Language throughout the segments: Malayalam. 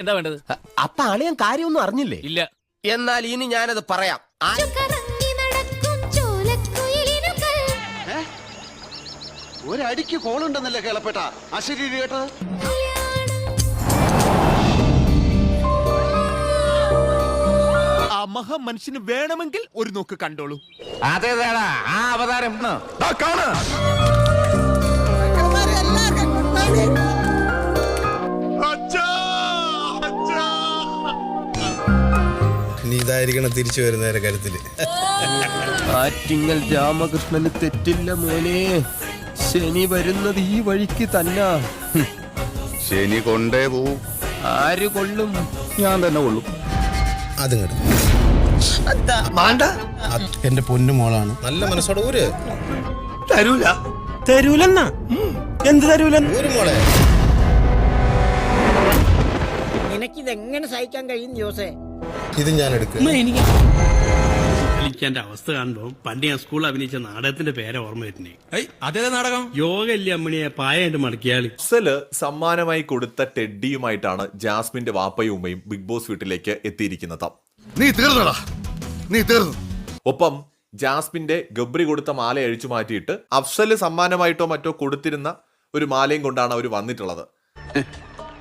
എന്താ വേണ്ടത്? അപ്പൊ അളിയൻ കാര്യമൊന്നും അറിഞ്ഞില്ലേ? ഇല്ല. എന്നാൽ ഇനി ഞാനത് പറയാം. ഒരടിക്ക് കോളുണ്ടെന്നല്ലേ കേളപ്പെട്ട? അശരീരി കേട്ടത്? ആ മഹാമനുഷ്യന് വേണമെങ്കിൽ ഒരു നോക്ക് കണ്ടോളൂ. അതേതാടാ? ആ അവതാരം ഇനി ഇതായിരിക്കണം തിരിച്ചു വരുന്നതിന്റെ കരുത്തിൽ. ആറ്റിങ്ങൽ രാമകൃഷ്ണന് തെറ്റില്ല മോനെ. ശനി വരുന്നത് ഈ വഴിക്ക് തന്നെ. ശനി കൊണ്ടേ പോവും. ആര് കൊള്ളും? ഞാൻ തന്നെ കൊള്ളും. അതും എന്റെ പൊന്നു മോളാണ്. നല്ല മനസ്സോടെ ഊര്. തരൂല. തരൂലെന്നാ? എന്ത് തരൂല ഊര് മോളെ. നിനക്കിതെങ്ങനെ സഹിക്കാൻ കഴിയും ജോസേ? ഇത് ഞാൻ എടുക്കും എനിക്ക് അവസ്ഥ കാണുമ്പോ പണ്ട് ഞാൻ സ്കൂളിൽ അഭിനയിച്ച നാടകത്തിന്റെ പേരെ ഓർമ്മ വരുന്നേ അതേ നാടകം? യോഗ ഇല്ലേ അമ്മണിയെ പായായിട്ട് മടക്കിയാൽ അഫ്സൽ സമ്മാനമായി കൊടുത്ത ടെഡിയുമായിട്ടാണ് ജാസ്മിന്റെ വാപ്പയും ഉമ്മയും ബിഗ് ബോസ് വീട്ടിലേക്ക് എത്തിയിരിക്കുന്നത്. നീ തീർന്നടാ. നീ തീർന്നു. ഒപ്പം ജാസ്മിന്റെ ഗബ്രി കൊടുത്ത മാല അഴിച്ചു മാറ്റിയിട്ട് അഫ്സൽ സമ്മാനമായിട്ടോ മറ്റോ കൊടുത്തിരുന്ന ഒരു മാലയും കൊണ്ടാണ് അവർ വന്നിട്ടുള്ളത്.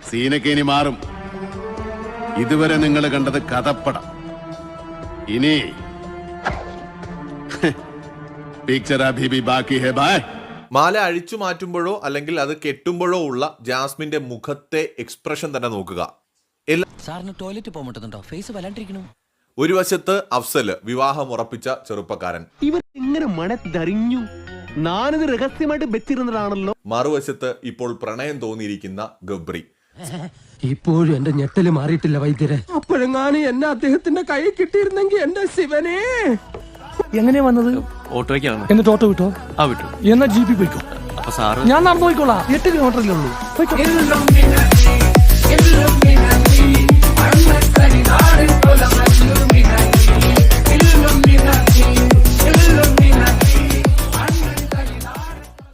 സീനൊക്കെ ഇനി മാറും. ഇതുവരെ നിങ്ങൾ കണ്ടത് കഥപ്പടം. ഇനി പിക്ചർ അഭി ബി ബാക്കി ഹെ ബായ് മാല അഴിച്ചു മാറ്റുമ്പോഴോ അല്ലെങ്കിൽ അത് കെട്ടുമ്പോഴോ ഉള്ള ജാസ്മിന്റെ മുഖത്തെ എക്സ്പ്രഷൻ തന്നെ നോക്കുക. സാറിന് ടോയ്ലറ്റ് പോകുന്നുണ്ടോ ഫേസ് വല്ലാണ്ടിരിക്കണു ഒരു വശത്ത് അഫ്സൽ വിവാഹം ഉറപ്പിച്ച ചെറുപ്പക്കാരൻ. ഇവർ എങ്ങനെ മണത്തറിഞ്ഞു ഞാനിത് രഹസ്യമായിട്ട് വെച്ചിരുന്നതാണല്ലോ. മറുവശത്ത് ഇപ്പോൾ പ്രണയം തോന്നിയിരിക്കുന്ന ഗബ്രി. ഇപ്പോഴും എന്റെ ഞെട്ടൽ മാറിയിട്ടില്ല വൈദ്യരെ. അപ്പോഴെങ്ങാനും എന്നെ അദ്ദേഹത്തിന്റെ കൈ കിട്ടിയിരുന്നെങ്കിൽ എന്റെ ശിവനെ. എങ്ങനെയാ വന്നത്? ഓട്ടോയ്ക്കാണ് എന്നിട്ട് ഓട്ടോ വിട്ടോ? ആ വിട്ടു. എന്നാ ജീപ്പിൽ പോയിക്കോ? അപ്പൊ സാറ് ഞാൻ നടന്നു പോയിക്കോളാം എട്ട് കിലോമീറ്ററിലേ ഉള്ളൂ പോയിക്കോ.